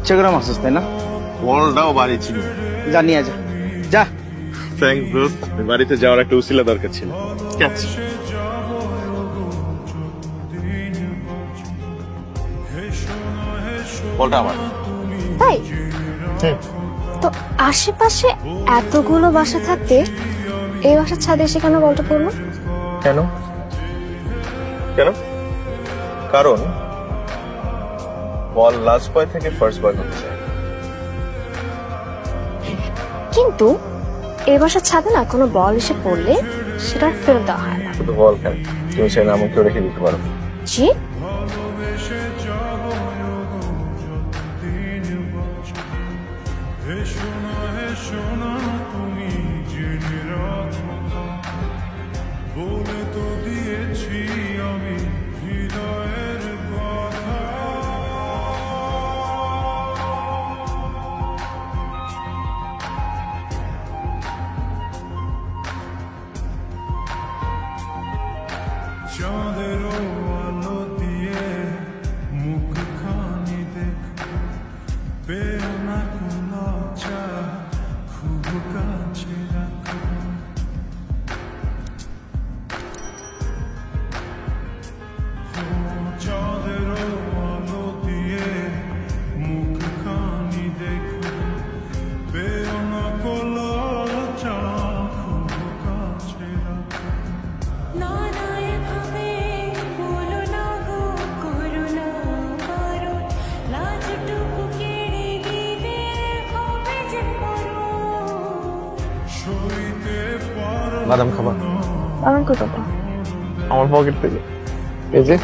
ইচ্ছা করে মারছিস তাই না? বলটাও বাড়ি ছিল। জানি আজ যা। থ্যাংক দোস্ত। বাড়িতে যাওয়ার একটা উসিলা দরকার ছিল। ক্যাচ বলটা আমার। তাই তো আশেপাশে এতগুলো বাসা থাকতে এই বাসার ছাদে এসে কেন বলটা পড়ল কেন? কেন? কারণ বল লাস্ট বয় থেকে ফার্স্ট বয় হতে চায়। কিন্তু এই বাসার ছাদে না কোনো বল এসে পড়লে সেটা ফেরত দেওয়া হয় না। শুধু বল কেন? তুমি চাইলে আমাকেও রেখে দিতে পারো। জি? বলে তো দিয়েছি আমি হৃদয়ের chandelier. বাদাম খাবা। বাদাম কথা আমার পকেট থেকে। এই যে।